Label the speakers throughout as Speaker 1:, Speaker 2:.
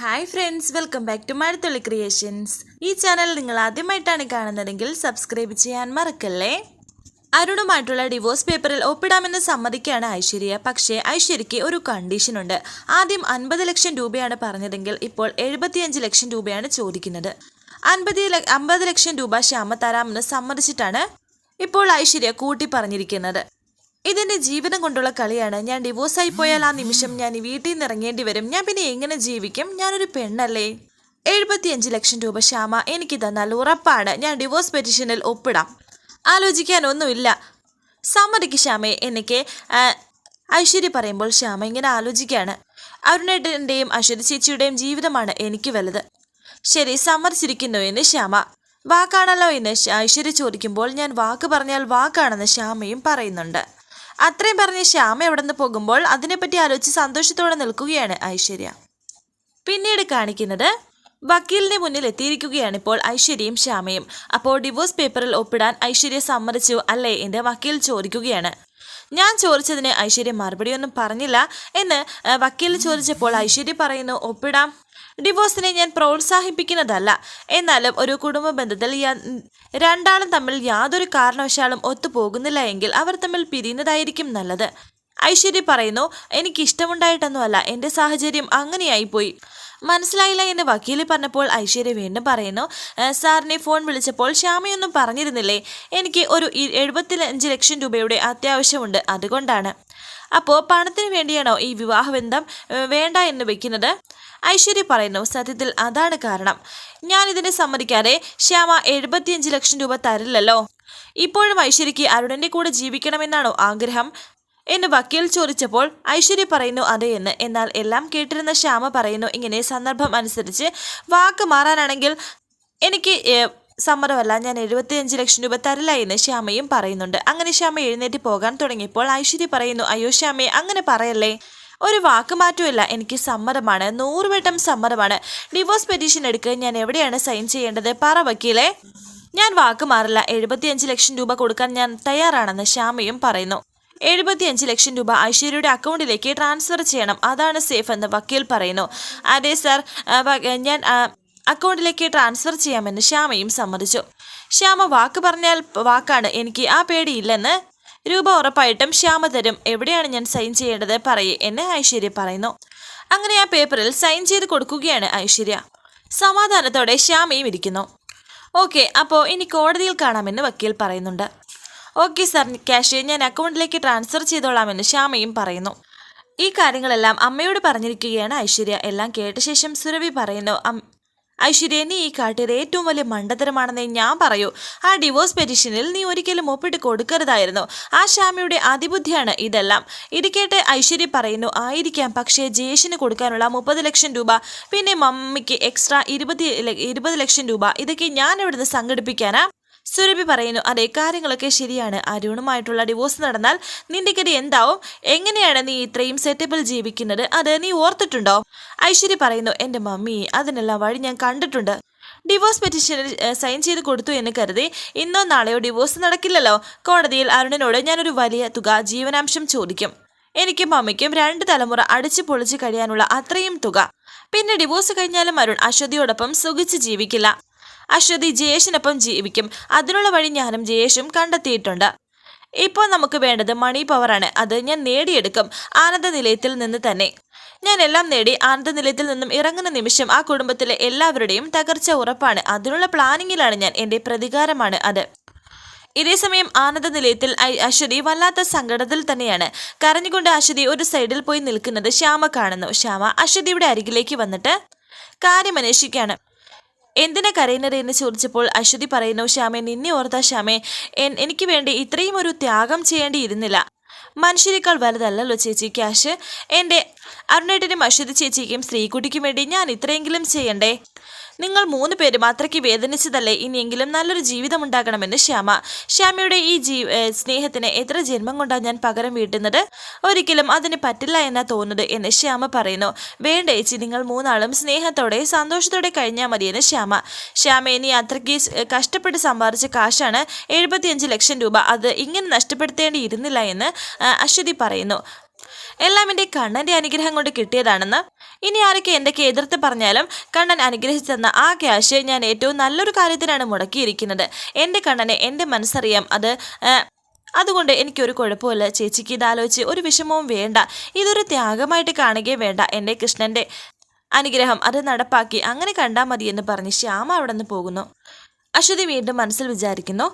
Speaker 1: Hi friends welcome back to Mazhathulli creations ഈ channel നിങ്ങൾ ആദ്യമായിട്ടാണ് കാണുന്നതെങ്കിൽ സബ്സ്ക്രൈബ് ചെയ്യാൻ മറക്കല്ലേ? അരുണുമായിട്ടുള്ള ഡിവോഴ്സ് പേപ്പറിൽ ഒപ്പിടാമെന്ന് സമ്മതിക്കുകയാണ് ഐശ്വര്യ. പക്ഷേ ഐശ്വര്യയ്ക്ക് ഒരു കണ്ടീഷനുണ്ട് ആദ്യം അൻപത് ലക്ഷം രൂപയാണ് പറഞ്ഞതെങ്കിൽ ഇപ്പോൾ എഴുപത്തിയഞ്ച് ലക്ഷം രൂപയാണ് ചോദിക്കുന്നത്. അൻപത് അമ്പത് ലക്ഷം രൂപ ശ്യാമ തരാമെന്ന് സമ്മതിച്ചിട്ടാണ് ഇപ്പോൾ ഐശ്വര്യ കൂട്ടി പറഞ്ഞിരിക്കുന്നത്. ഇതെന്റെ ജീവിതം കൊണ്ടുള്ള കളിയാണ്. ഞാൻ ഡിവോഴ്സായി പോയാൽ ആ നിമിഷം ഞാൻ വീട്ടിൽ നിന്ന് ഇറങ്ങേണ്ടി വരും. ഞാൻ പിന്നെ എങ്ങനെ ജീവിക്കും? ഞാനൊരു പെണ്ണല്ലേ? എഴുപത്തിയഞ്ച് ലക്ഷം രൂപ ശ്യാമ എനിക്ക് തന്നാൽ ഉറപ്പാണ്. ഞാൻ ഡിവോഴ്സ് പെറ്റീഷനിൽ ഒപ്പിടാം. ആലോചിക്കാനൊന്നുമില്ല സമ്മതിക്ക് ശ്യാമയെ എനിക്ക് ഐശ്വര്യ പറയുമ്പോൾ ശ്യാമ ഇങ്ങനെ ആലോചിക്കുകയാണ്. അരുണേട്ടന്റെയും ഐശ്വര്യ ചേച്ചിയുടെയും ജീവിതമാണ് എനിക്ക് വലുത്. ശരി സമ്മതിച്ചിരിക്കുന്നു എന്ന് ശ്യാമ. വാക്കാണല്ലോ എന്ന് ഐശ്വര്യ ചോദിക്കുമ്പോൾ ഞാൻ വാക്ക് പറഞ്ഞാൽ വാക്കാണെന്ന് ശ്യാമയും പറയുന്നുണ്ട്. അത്രയും പറഞ്ഞ് ശ്യാമ എവിടെ നിന്ന് പോകുമ്പോൾ അതിനെപ്പറ്റി ആലോചിച്ച് സന്തോഷത്തോടെ നിൽക്കുകയാണ് ഐശ്വര്യ. പിന്നീട് കാണിക്കുന്നത് വക്കീലിന്റെ മുന്നിൽ എത്തിയിരിക്കുകയാണ് ഇപ്പോൾ ഐശ്വര്യയും ശ്യാമയും. അപ്പോൾ ഡിവോഴ്സ് പേപ്പറിൽ ഒപ്പിടാൻ ഐശ്വര്യ സമ്മതിച്ചു അല്ലേ എന്ന് വക്കീൽ ചോദിക്കുകയാണ്. ഞാൻ ചോദിച്ചതിന് ഐശ്വര്യ മറുപടിയൊന്നും പറഞ്ഞില്ല എന്ന് വക്കീൽ ചോദിച്ചപ്പോൾ ഐശ്വര്യ പറയുന്നു ഒപ്പിടാം. ഡിവോഴ്സിനെ ഞാൻ പ്രോത്സാഹിപ്പിക്കുന്നതല്ല. എന്നാലും ഒരു കുടുംബ ബന്ധത്തിൽ രണ്ടാളും തമ്മിൽ യാതൊരു കാരണവശാലും ഒത്തുപോകുന്നില്ല എങ്കിൽ അവർ തമ്മിൽ പിരിയുന്നതായിരിക്കും നല്ലത്. ഐശ്വര്യ പറയുന്നു എനിക്ക് ഇഷ്ടമുണ്ടായിട്ടൊന്നുമല്ല എന്റെ സാഹചര്യം അങ്ങനെയായിപ്പോയി. മനസ്സിലായില്ല എന്ന് വക്കീൽ പറഞ്ഞപ്പോൾ ഐശ്വര്യ വീണ്ടും പറയുന്നു "ഏ, സാറിനെ ഫോൺ വിളിച്ചപ്പോൾ ശ്യാമയൊന്നും പറഞ്ഞിരുന്നില്ലേ? എനിക്ക് ഒരു എഴുപത്തിയഞ്ച് ലക്ഷം രൂപയുടെ അത്യാവശ്യമുണ്ട്. അതുകൊണ്ടാണ്. അപ്പോൾ പണത്തിന് വേണ്ടിയാണോ ഈ വിവാഹബന്ധം വേണ്ട എന്ന് വെക്കുന്നത്? ഐശ്വര്യ പറയുന്നു സത്യത്തിൽ അതാണ് കാരണം. ഞാൻ ഇതിനെ സമ്മതിക്കാതെ ശ്യാമ എഴുപത്തിയഞ്ച് ലക്ഷം രൂപ തരില്ലല്ലോ. ഇപ്പോഴും ഐശ്വര്യയ്ക്ക് അരുണന്റെ കൂടെ ജീവിക്കണമെന്നാണോ ആഗ്രഹം? എന്ന് വക്കീൽ ചോദിച്ചപ്പോൾ ഐശ്വര്യ പറയുന്നു അതെ എന്ന്. എന്നാൽ എല്ലാം കേട്ടിരുന്ന ശ്യാമ പറയുന്നു ഇങ്ങനെ സന്ദർഭം അനുസരിച്ച് വാക്ക് മാറാനാണെങ്കിൽ എനിക്ക് സമ്മതമല്ല. ഞാൻ എഴുപത്തിയഞ്ച് ലക്ഷം രൂപ തരില്ല എന്ന് ശ്യാമയും പറയുന്നുണ്ട്. അങ്ങനെ ശ്യാമ എഴുന്നേറ്റ് പോകാൻ തുടങ്ങിയപ്പോൾ ഐശ്വര്യ പറയുന്നു അയ്യോ ശ്യാമയെ അങ്ങനെ പറയല്ലേ? ഒരു വാക്ക് മാറ്റമില്ല എനിക്ക് സമ്മതമാണ്. നൂറുവട്ടം സമ്മതമാണ്. ഡിവോഴ്സ് പെറ്റീഷൻ എടുക്കുക ഞാൻ എവിടെയാണ് സൈൻ ചെയ്യേണ്ടത്? പറ വക്കീലെ. ഞാൻ വാക്ക് മാറില്ല. എഴുപത്തിയഞ്ച് ലക്ഷം രൂപ കൊടുക്കാൻ ഞാൻ തയ്യാറാണെന്ന് ശ്യാമയും പറയുന്നു. എഴുപത്തിയഞ്ച് ലക്ഷം രൂപ ഐശ്വര്യയുടെ അക്കൗണ്ടിലേക്ക് ട്രാൻസ്ഫർ ചെയ്യണം. അതാണ് സേഫ് എന്ന് വക്കീൽ പറയുന്നു. അതെ സർ ഞാൻ അക്കൗണ്ടിലേക്ക് ട്രാൻസ്ഫർ ചെയ്യാമെന്ന് ശ്യാമയും സമ്മതിച്ചു. ശ്യാമ വാക്ക് പറഞ്ഞാൽ വാക്കാണ്. എനിക്ക് ആ പേടിയില്ലെന്ന് രൂപ ഉറപ്പായിട്ടും ശ്യാമ തരും. എവിടെയാണ് ഞാൻ സൈൻ ചെയ്യേണ്ടത്? പറയേ. എന്ന് ഐശ്വര്യ പറയുന്നു. അങ്ങനെ ആ പേപ്പറിൽ സൈൻ ചെയ്ത് കൊടുക്കുകയാണ് ഐശ്വര്യ. സമാധാനത്തോടെ ശ്യാമയും ഇരിക്കുന്നു. ഓക്കെ അപ്പോൾ ഇനി കോടതിയിൽ കാണാമെന്ന് വക്കീൽ പറയുന്നുണ്ട്. ഓക്കെ സാർ ക്യാഷ് ഞാൻ അക്കൗണ്ടിലേക്ക് ട്രാൻസ്ഫർ ചെയ്തോളാമെന്ന് ശ്യാമയും പറയുന്നു. ഈ കാര്യങ്ങളെല്ലാം അമ്മയോട് പറഞ്ഞിരിക്കുകയാണ് ഐശ്വര്യ. എല്ലാം കേട്ട ശേഷം സുരവി പറയുന്നു "അം- ഐശ്വര്യ നീ ഈ കാട്ടിലെ ഏറ്റവും വലിയ മണ്ടത്തരമാണെന്നേ ഞാൻ പറയൂ. ആ ഡിവോഴ്സ് പെറ്റീഷനിൽ നീ ഒരിക്കലും ഒപ്പിട്ട് കൊടുക്കരുതായിരുന്നു. ആ ശ്യാമയുടെ അതിബുദ്ധിയാണ് ഇതെല്ലാം. ഇത് കേട്ട് ഐശ്വര്യ പറയുന്നു ആയിരിക്കാം പക്ഷേ ജയേഷിന് കൊടുക്കാനുള്ള മുപ്പത് ലക്ഷം രൂപ പിന്നെ മമ്മിക്ക് എക്സ്ട്രാ ഇരുപത് ഇരുപത് ലക്ഷം രൂപ. ഇതൊക്കെ ഞാൻ ഇവിടുന്ന് സംഘടിപ്പിക്കാനാ? സുരഭി പറയുന്നു അതെ കാര്യങ്ങളൊക്കെ ശരിയാണ്. അരുണുമായിട്ടുള്ള ഡിവോഴ്സ് നടന്നാൽ നിന്റെ ഗതി എന്താവും? എങ്ങനെയാണ് നീ ഇത്രയും സെറ്റപ്പിൽ ജീവിക്കുന്നത്? അത് നീ ഓർത്തിട്ടുണ്ടോ? ഐശ്വര്യ പറയുന്നു എന്റെ മമ്മി അതിനെല്ലാം വഴി ഞാൻ കണ്ടിട്ടുണ്ട്. ഡിവോഴ്സ് പെറ്റീഷനിൽ സൈൻ ചെയ്ത് കൊടുത്തു എന്ന് കരുതി. ഇന്നോ നാളെയോ ഡിവോഴ്സ് നടക്കില്ലല്ലോ. കോടതിയിൽ അരുണിനോട് ഞാനൊരു വലിയ തുക ജീവനാംശം ചോദിക്കും. എനിക്കും മമ്മിക്കും രണ്ട് തലമുറ അടിച്ചു പൊളിച്ച് കഴിയാനുള്ള അത്രയും തുക. പിന്നെ ഡിവോഴ്സ് കഴിഞ്ഞാലും അരുൺ അശ്വതിയോടൊപ്പം സുഖിച്ച് ജീവിക്കില്ല. അശ്വതി ജയേഷിനൊപ്പം ജീവിക്കും. അതിനുള്ള വഴി ഞാനും ജയേഷും കണ്ടെത്തിയിട്ടുണ്ട്. ഇപ്പോൾ നമുക്ക് വേണ്ടത് മണി പവറാണ് അത് ഞാൻ നേടിയെടുക്കും. ആനന്ദ നിലയത്തിൽ നിന്ന് തന്നെ. ഞാൻ എല്ലാം നേടി ആനന്ദ നിലയത്തിൽ നിന്നും ഇറങ്ങുന്ന നിമിഷം ആ കുടുംബത്തിലെ എല്ലാവരുടെയും തകർച്ച ഉറപ്പാണ്. അതിനുള്ള പ്ലാനിങ്ങിലാണ് ഞാൻ എന്റെ പ്രതികാരമാണ് അത്. ഇതേസമയം ആനന്ദ നിലയത്തിൽ അശ്വതി വല്ലാത്ത സങ്കടത്തിൽ തന്നെയാണ്. കരഞ്ഞുകൊണ്ട് അശ്വതി ഒരു സൈഡിൽ പോയി നിൽക്കുന്നത് ശ്യാമ കാണുന്നു. ശ്യാമ അശ്വതിയുടെ അരികിലേക്ക് വന്നിട്ട് കാര്യം അന്വേഷിക്കുകയാണ്. എന്തിനാ കരയുന്നത് എന്ന് ചോദിച്ചപ്പോൾ അശ്വതി പറയുന്നു ശ്യാമെ നിന്നെ ഓർത്ത ശ്യാമെ എനിക്ക് വേണ്ടി ഇത്രയും ഒരു ത്യാഗം ചെയ്യേണ്ടിയിരുന്നില്ല. മനുഷ്യരെക്കാൾ വലുതല്ലല്ലോ ചേച്ചി ക്യാഷ്. എന്റെ അരുണേട്ടനും അശ്വതി ചേച്ചിക്കും സ്ത്രീകുട്ടിക്കും വേണ്ടി ഞാൻ ഇത്രയെങ്കിലും ചെയ്യണ്ടേ? നിങ്ങൾ മൂന്ന് പേരും അത്രയ്ക്ക് വേദനിച്ചതല്ലേ? ഇനിയെങ്കിലും നല്ലൊരു ജീവിതം ഉണ്ടാകണമെന്ന് ശ്യാമ. ശ്യാമയുടെ ഈ ജീ സ്നേഹത്തിന് എത്ര ജന്മം കൊണ്ടാണ് ഞാൻ പകരം വീട്ടുന്നത്? ഒരിക്കലും അതിന് പറ്റില്ല എന്നാ തോന്നുന്നത് എന്ന് ശ്യാമ പറയുന്നു. വേണ്ട ചേച്ചി നിങ്ങൾ മൂന്നാളും സ്നേഹത്തോടെ സന്തോഷത്തോടെ കഴിഞ്ഞാൽ മതിയെന്ന് ശ്യാമ. ശ്യാമ ഇനി അത്രയ്ക്ക് കഷ്ടപ്പെട്ട് സമ്പാദിച്ച കാശാണ് എഴുപത്തിയഞ്ച് ലക്ഷം രൂപ. അത് ഇങ്ങനെ നഷ്ടപ്പെടുത്തേണ്ടിയിരുന്നില്ല എന്ന് അശ്വതി പറയുന്നു. എല്ലാം എന്റെ കണ്ണന്റെ അനുഗ്രഹം കൊണ്ട് കിട്ടിയതാണെന്ന്. ഇനി ആരൊക്കെ എന്തൊക്കെ എതിർത്ത് പറഞ്ഞാലും കണ്ണൻ അനുഗ്രഹിച്ചു തന്ന ആ ക്യാഷ് ഞാൻ ഏറ്റവും നല്ലൊരു കാര്യത്തിനാണ് മുടക്കിയിരിക്കുന്നത്. എന്റെ കണ്ണനെ എന്റെ മനസ്സറിയാം. അത് അതുകൊണ്ട് എനിക്കൊരു കുഴപ്പമില്ല. ചേച്ചിക്ക് ഇതാലോചിച്ച് ഒരു വിഷമവും വേണ്ട. ഇതൊരു ത്യാഗമായിട്ട് കാണുകയും വേണ്ട. എന്റെ കൃഷ്ണന്റെ അനുഗ്രഹം അത് നടപ്പാക്കി അങ്ങനെ കണ്ടാൽ മതി എന്ന് പറഞ്ഞ് ശ്യാമ അവിടെ നിന്ന് പോകുന്നു. അശ്വതി വീണ്ടും മനസ്സിൽ വിചാരിക്കുന്നു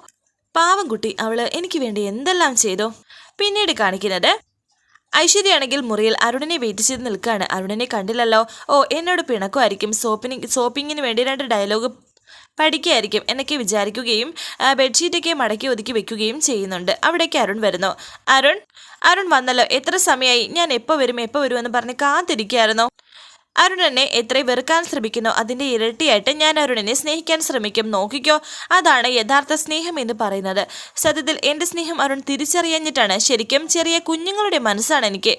Speaker 1: പാവം കുട്ടി അവൾ എനിക്ക് വേണ്ടി എന്തെല്ലാം ചെയ്തു? പിന്നീട് കാണിക്കുന്നത് ഐശ്വര്യയാണെങ്കിൽ മുറിയിൽ അരുണിനെ വെയിറ്റ് ചെയ്ത് നിൽക്കുകയാണ് അരുണിനെ കണ്ടില്ലല്ലോ. ഓ എന്നോട് പിണക്കുമായിരിക്കും. സോപ്പിന് സോപ്പിങ്ങിന് വേണ്ടി രണ്ട് ഡയലോഗ് പഠിക്കുകയായിരിക്കും എന്നൊക്കെ വിചാരിക്കുകയും ബെഡ്ഷീറ്റൊക്കെ മടക്കി ഒതുക്കി വെക്കുകയും ചെയ്യുന്നുണ്ട്. അവിടേക്ക് അരുൺ വരുന്നു. അരുൺ അരുൺ വന്നല്ലോ. എത്ര സമയമായി ഞാൻ എപ്പോൾ വരും എപ്പോൾ വരുമെന്ന് പറഞ്ഞ് കാത്തിരിക്കുകയായിരുന്നു. അരുണനെ എത്ര വെറുക്കാൻ ശ്രമിക്കുന്നു? അതിന്റെ ഇരട്ടിയായിട്ട് ഞാൻ അരുണിനെ സ്നേഹിക്കാൻ ശ്രമിക്കും. നോക്കിക്കോ അതാണ് യഥാർത്ഥ സ്നേഹം എന്ന് പറയുന്നത്. സത്യത്തിൽ എന്റെ സ്നേഹം അരുൺ തിരിച്ചറിയഞ്ഞിട്ടാണ് ശരിക്കും ചെറിയ കുഞ്ഞുങ്ങളുടെ മനസ്സാണ് എനിക്ക്.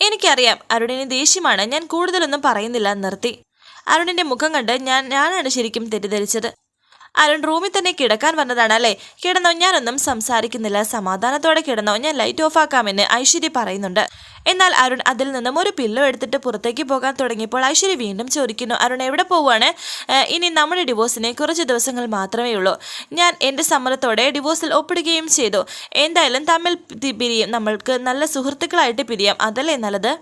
Speaker 1: എനിക്കറിയാം അരുണിന് ദേഷ്യമാണ്. ഞാൻ കൂടുതലൊന്നും പറയുന്നില്ല. നിർത്തി. അരുണിന്റെ മുഖം കണ്ട് ഞാൻ ഞാനാണ് ശരിക്കും തെറ്റിദ്ധരിച്ചത്. അരുൺ റൂമിൽ തന്നെ കിടക്കാൻ വന്നതാണ് അല്ലേ? കിടന്നോ ഞാനൊന്നും സംസാരിക്കുന്നില്ല. സമാധാനത്തോടെ കിടന്നോ ഞാൻ ലൈറ്റ് ഓഫ് ആക്കാമെന്ന് ഐശ്വര്യ പറയുന്നുണ്ട്. എന്നാൽ അരുൺ അതിൽ നിന്നും ഒരു പില്ലോ എടുത്തിട്ട് പുറത്തേക്ക് പോകാൻ തുടങ്ങിയപ്പോൾ ഐശ്വര്യ വീണ്ടും ചോദിക്കുന്നു അരുൺ എവിടെ പോവുകയാണ് ഇനി നമ്മുടെ ഡിവോഴ്സിന് കുറച്ച് ദിവസങ്ങൾ മാത്രമേ ഉള്ളൂ. ഞാൻ എന്റെ സമ്മതത്തോടെ ഡിവോഴ്സിൽ ഒപ്പിടുകയും ചെയ്തു. എന്തായാലും തമ്മിൽ പിരിയും. നമ്മൾക്ക് നല്ല സുഹൃത്തുക്കളായിട്ട് പിരിയാം. അതല്ലേ നല്ലത്?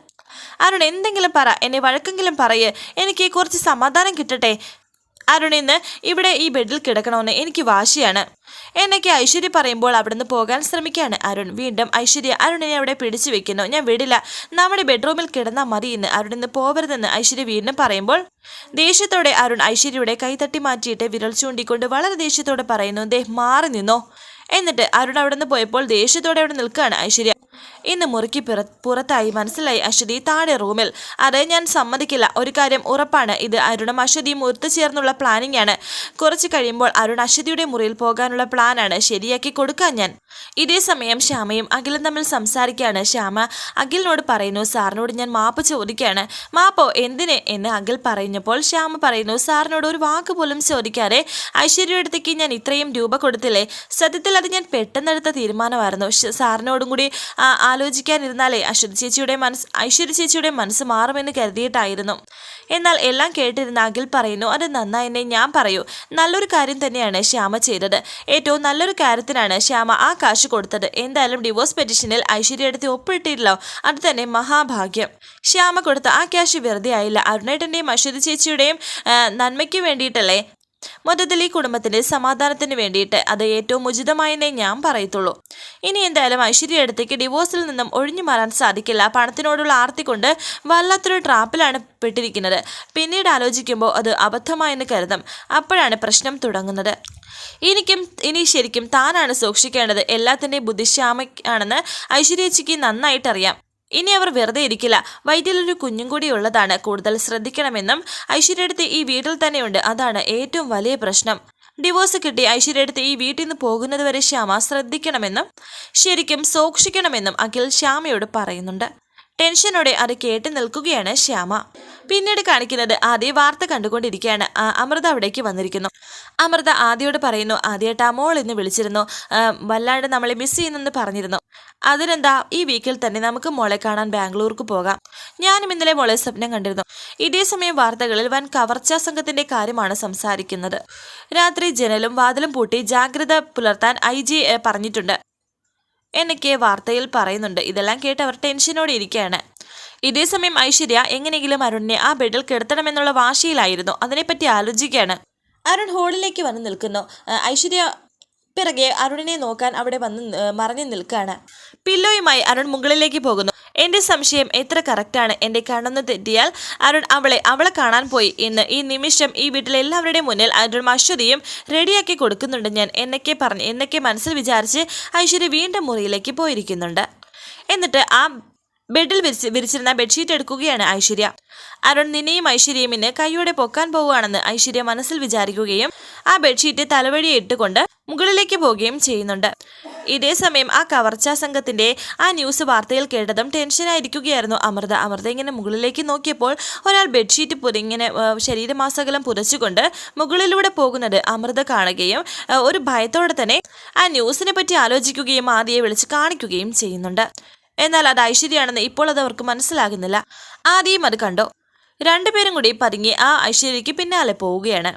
Speaker 1: അരുൺ എന്തെങ്കിലും പറ. എന്നെ വഴക്കെങ്കിലും പറയേ. എനിക്ക് കുറച്ച് സമാധാനം കിട്ടട്ടെ. അരുൺ ഇന്ന് ഇവിടെ ഈ ബെഡിൽ കിടക്കണമെന്ന് എനിക്ക് വാശിയാണ്. എന്നൊക്കെ ഐശ്വര്യ പറയുമ്പോൾ അവിടുന്ന് പോകാൻ ശ്രമിക്കുകയാണ് അരുൺ. വീണ്ടും ഐശ്വര്യ അരുണിനെ അവിടെ പിടിച്ചു വെക്കുന്നു. ഞാൻ വിടില്ല നമ്മുടെ ബെഡ്റൂമിൽ കിടന്നാൽ മതി എന്ന് അരുൺ ഇന്ന് പോവരുതെന്ന് ഐശ്വര്യ വീണ്ടും പറയുമ്പോൾ ദേഷ്യത്തോടെ അരുൺ ഐശ്വര്യയുടെ കൈതട്ടി മാറ്റിയിട്ട് വിരൽ ചൂണ്ടിക്കൊണ്ട് വളരെ ദേഷ്യത്തോടെ പറയുന്നു ദേ മാറി നിന്നോ. എന്നിട്ട് അരുൺ അവിടെ നിന്ന് പോയപ്പോൾ ദേഷ്യത്തോടെ അവിടെ നിൽക്കുകയാണ് ഐശ്വര്യ. ഇന്ന് മുറിക്ക് പിറ പുറത്തായി. മനസ്സിലായി അശ്വതി? താഴെ റൂമിൽ. അതെ ഞാൻ സമ്മതിക്കില്ല. ഒരു കാര്യം ഉറപ്പാണ്. ഇത് അരുണും അശ്വതിയും ഒത്തുചേർന്നുള്ള പ്ലാനിംഗ് ആണ്. കുറച്ച് കഴിയുമ്പോൾ അരുൺ അശ്വതിയുടെ മുറിയിൽ പോകാനുള്ള പ്ലാനാണ് ശരിയാക്കി കൊടുക്കാൻ ഞാൻ. ഇതേ സമയം ശ്യാമയും അഖിലും തമ്മിൽ സംസാരിക്കുകയാണ്. ശ്യാമ അഖിലിനോട് പറയുന്നു സാറിനോട് ഞാൻ മാപ്പ് ചോദിക്കുകയാണ്. മാപ്പോ? എന്തിന്? എന്ന് അഖിൽ പറഞ്ഞപ്പോൾ ശ്യാമ പറയുന്നു സാറിനോട് ഒരു വാക്ക് പോലും ചോദിക്കാതെ ഐശ്വര്യയുടെ അടുത്തേക്ക് ഞാൻ ഇത്രയും രൂപ കൊടുത്തില്ലേ? സത്യത്തിൽ അത് ഞാൻ പെട്ടെന്നെടുത്ത തീരുമാനമായിരുന്നു. സാറിനോടും കൂടി ആലോചിക്കാനിരുന്നാലേ അശ്വതി ചേച്ചിയുടെ മനസ്സ് ഐശ്വര്യ ചേച്ചിയുടെ മനസ്സ് മാറുമെന്ന് കരുതിയിട്ടായിരുന്നു. എന്നാൽ എല്ലാം കേട്ടിരുന്ന അഖിൽ പറയുന്നു അത് നന്നായെന്നെ ഞാൻ പറയൂ. നല്ലൊരു കാര്യം തന്നെയാണ് ശ്യാമ ചെയ്തത്. ഏറ്റവും നല്ലൊരു കാര്യത്തിനാണ് ശ്യാമ ആ കാശ് കൊടുത്തത്. എന്തായാലും ഡിവോഴ്സ് പെറ്റീഷനിൽ ഐശ്വര്യ എടുത്ത് ഒപ്പിട്ടില്ലോ അത് തന്നെ മഹാഭാഗ്യം. ശ്യാമ കൊടുത്ത ആ ക്യാഷ് വെറുതെ ആയില്ല. അരുണേട്ടന്റെയും അശ്വതി ചേച്ചിയുടെയും നന്മയ്ക്ക് വേണ്ടിയിട്ടല്ലേ മൊത്തത്തിൽ ഈ കുടുംബത്തിന്റെ സമാധാനത്തിന് വേണ്ടിയിട്ട് അത് ഏറ്റവും ഉചിതമായെന്നേ ഞാൻ പറയത്തുള്ളൂ. ഇനി എന്തായാലും ഐശ്വര്യ അടുത്തേക്ക് ഡിവോഴ്സിൽ നിന്നും ഒഴിഞ്ഞു മാറാൻ സാധിക്കില്ല. പണത്തിനോടുള്ള ആർത്തി കൊണ്ട് വല്ലാത്തൊരു ട്രാപ്പിലാണ് പെട്ടിരിക്കുന്നത്. പിന്നീട് ആലോചിക്കുമ്പോൾ അത് അബദ്ധമായെന്ന് കരുതും. അപ്പോഴാണ് പ്രശ്നം തുടങ്ങുന്നത്. എനിക്കും ഇനി ശരിക്കും താനാണ് സൂക്ഷിക്കേണ്ടത്. എല്ലാത്തിന്റെയും ബുദ്ധിശ്യാമയാണെന്ന് ഐശ്വര്യച്ചിക്ക് നന്നായിട്ട് അറിയാം ഇനി അവർ വെറുതെ ഇരിക്കില്ല. വയറ്റിലൊരു കുഞ്ഞും കൂടി ഉള്ളതാണ്. കൂടുതൽ ശ്രദ്ധിക്കണമെന്നും ഐശ്വര്യടുത്ത് ഈ വീട്ടിൽ തന്നെയുണ്ട്. അതാണ് ഏറ്റവും വലിയ പ്രശ്നം. ഡിവോഴ്സ് കിട്ടി. ഐശ്വര്യടുത്ത് ഈ വീട്ടിൽ നിന്ന് പോകുന്നത് വരെ ശ്യാമ ശ്രദ്ധിക്കണമെന്നും ശരിക്കും സൂക്ഷിക്കണമെന്നും അഖിൽ ശ്യാമയോട് പറയുന്നുണ്ട്. ടെൻഷനോടെ അത് കേട്ട് നിൽക്കുകയാണ് ശ്യാമ. പിന്നീട് കാണിക്കുന്നത് ആദ്യ വാർത്ത കണ്ടുകൊണ്ടിരിക്കുകയാണ്. അമൃത അവിടേക്ക് വന്നിരിക്കുന്നു. അമൃത ആദ്യയോട് പറയുന്നു ആദ്യമായിട്ട് ടമോൾ എന്ന് വിളിച്ചിരുന്നു. വല്ലാണ്ട് നമ്മളെ മിസ് ചെയ്യുന്നെന്ന് പറഞ്ഞിരുന്നു. അതിനെന്താ? ഈ വീക്കിൽ തന്നെ നമുക്ക് മോളെ കാണാൻ ബാംഗ്ലൂർക്ക് പോകാം. ഞാനും ഇന്നലെ മോളെ സ്വപ്നം കണ്ടിരുന്നു. ഇതേ സമയം വാർത്തകളിൽ വൻ കവർച്ചാ സംഘത്തിന്റെ കാര്യമാണ് സംസാരിക്കുന്നത്. രാത്രി ജനലും വാതിലും പൂട്ടി ജാഗ്രത പുലർത്താൻ ഐ ജി പറഞ്ഞിട്ടുണ്ട്. എന്നൊക്കെ വാർത്തയിൽ പറയുന്നുണ്ട്. ഇതെല്ലാം കേട്ട് അവർ ടെൻഷനോടെ ഇരിക്കുകയാണ്. ഇതേസമയം ഐശ്വര്യ എങ്ങനെയെങ്കിലും അരുണിനെ ആ ബെഡിൽ കിടത്തണമെന്നുള്ള വാശിയിലായിരുന്നു. അതിനെപ്പറ്റി ആലോചിക്കുകയാണ്. അരുൺ ഹോളിലേക്ക് വന്ന് നിൽക്കുന്നു. ഐശ്വര്യ പിറകെ അരുണിനെ നോക്കാൻ അവിടെ വന്ന് മറഞ്ഞു നിൽക്കുകയാണ്. പില്ലോയുമായി അരുൺ മുകളിലേക്ക് പോകുന്നു. എന്റെ സംശയം എത്ര കറക്റ്റാണ് എന്റെ കണ്ണെന്ന് തെറ്റിയാൽ അരുൺ അവളെ അവളെ കാണാൻ പോയി. ഇന്ന് ഈ നിമിഷം ഈ വീട്ടിലെ എല്ലാവരുടെയും മുന്നിൽ അരുൺ അശ്വതിയും റെഡിയാക്കി കൊടുക്കുന്നുണ്ട് ഞാൻ. എന്നൊക്കെ പറഞ്ഞ് എന്നൊക്കെ മനസ്സിൽ വിചാരിച്ച് ഐശ്വര്യ വീണ്ടും മുറിയിലേക്ക് പോയിരിക്കുന്നുണ്ട്. എന്നിട്ട് ആ ബെഡിൽ വിരിച്ച് വിരിച്ചിരുന്ന ബെഡ്ഷീറ്റ് എടുക്കുകയാണ് ഐശ്വര്യ. അരുൺ നിന്നെയും ഐശ്വര്യയും ഇന്ന് കൈയോടെ പൊക്കാൻ പോവുകയാണെന്ന് ഐശ്വര്യ മനസ്സിൽ വിചാരിക്കുകയും ആ ബെഡ്ഷീറ്റ് തലവഴി ഇട്ടുകൊണ്ട് മുകളിലേക്ക് പോവുകയും ചെയ്യുന്നുണ്ട്. ഇതേ സമയം ആ കവർച്ചാ സംഘത്തിന്റെ ആ ന്യൂസ് വാർത്തയിൽ കേട്ടതും ടെൻഷനായിരിക്കുകയായിരുന്നു അമൃത. അമൃത ഇങ്ങനെ മുകളിലേക്ക് നോക്കിയപ്പോൾ ഒരാൾ ബെഡ്ഷീറ്റ് പുര ഇങ്ങനെ ശരീരമാസകലം പുതച്ചുകൊണ്ട് മുകളിലൂടെ പോകുന്നത് അമൃത കാണുകയും ഒരു ഭയത്തോടെ തന്നെ ആ ന്യൂസിനെ പറ്റി ആലോചിക്കുകയും ആദ്യയെ വിളിച്ച് കാണിക്കുകയും ചെയ്യുന്നുണ്ട്. എന്നാൽ അത് ഐശ്വര്യയാണെന്ന് ഇപ്പോൾ അത് അവർക്ക് മനസ്സിലാകുന്നില്ല. ആദ്യം അത് കണ്ടോ. രണ്ടുപേരും കൂടി പതുങ്ങി ആ ഐശ്വര്യയ്ക്ക് പിന്നാലെ പോവുകയാണ്.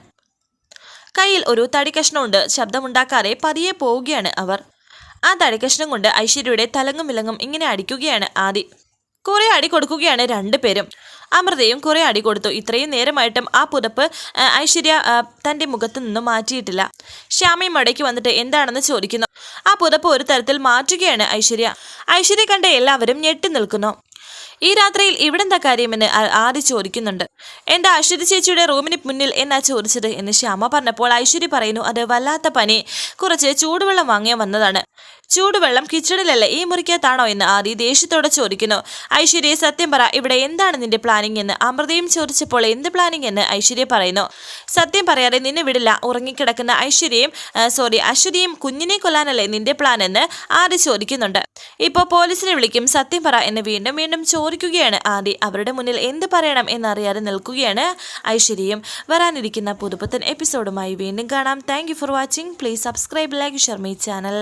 Speaker 1: കയ്യിൽ ഒരു തടി തടിക്കഷ്ണമുണ്ട് ശബ്ദമുണ്ടാക്കാതെ പതിയെ പോവുകയാണ് അവർ. ആ തടിക്കഷ്ണം കൊണ്ട് ഐശ്വര്യയുടെ തലങ്ങും വിലങ്ങും ഇങ്ങനെ അടിക്കുകയാണ് ആദി. കുറെ അടി കൊടുക്കുകയാണ് രണ്ടുപേരും അമൃതയും കുറെ അടി കൊടുത്തു. ഇത്രയും നേരമായിട്ടും ആ പുതപ്പ് ഐശ്വര്യ തന്റെ മുഖത്ത് നിന്നും മാറ്റിയിട്ടില്ല. ശ്യാമയും മടയ്ക്ക് വന്നിട്ട് എന്താണെന്ന് ചോദിക്കുന്നു. ആ പുതപ്പ് ഒരു തരത്തിൽ മാറ്റുകയാണ് ഐശ്വര്യ. ഐശ്വര്യ കണ്ട എല്ലാവരും ഞെട്ടി നിൽക്കുന്നു. ഈ രാത്രിയിൽ ഇവിടെന്താ കാര്യമെന്ന് ആദി ചോദിക്കുന്നുണ്ട്. എന്താ ഐശ്വര്യ ചേച്ചിയുടെ റൂമിന് മുന്നിൽ എന്നാ ചോദിച്ചത് എന്ന് ശ്യാമ പറഞ്ഞപ്പോൾ ഐശ്വര്യ പറയുന്നു അത് വല്ലാത്ത പനി. കുറച്ച് ചൂടുവെള്ളം വാങ്ങിയാൻ വന്നതാണ്. ചൂടുവെള്ളം കിച്ചണിലല്ലേ ഈ മുറിക്കകത്താണോ എന്ന് ആദി ദേഷ്യത്തോടെ ചോദിക്കുന്നു. ഐശ്വര്യ സത്യം പറ ഇവിടെ എന്താണ് നിന്റെ പ്ലാനിംഗ് എന്ന്? അമൃതയും ചോദിച്ചപ്പോൾ എന്ത് പ്ലാനിംഗ് എന്ന് ഐശ്വര്യ പറയുന്നു. സത്യം പറയാതെ നിന്നെ വിടില്ല ഉറങ്ങിക്കിടക്കുന്ന ഐശ്വര്യയും സോറി അശ്വതിയും കുഞ്ഞിനെ കൊല്ലാനല്ലേ നിന്റെ പ്ലാൻ എന്ന് ആദി ചോദിക്കുന്നുണ്ട്. ഇപ്പോൾ പോലീസിനെ വിളിക്കും സത്യം പറ എന്ന് വീണ്ടും വീണ്ടും ചോദിക്കുകയാണ് ആദി. അവരുടെ മുന്നിൽ എന്ത് പറയണം എന്നറിയാതെ നിൽക്കുകയാണ് ഐശ്വര്യയും. വരാനിരിക്കുന്ന പുതുപുത്തൻ എപ്പിസോഡുമായി വീണ്ടും കാണാം. Thank for watching please subscribe like Sharmi channel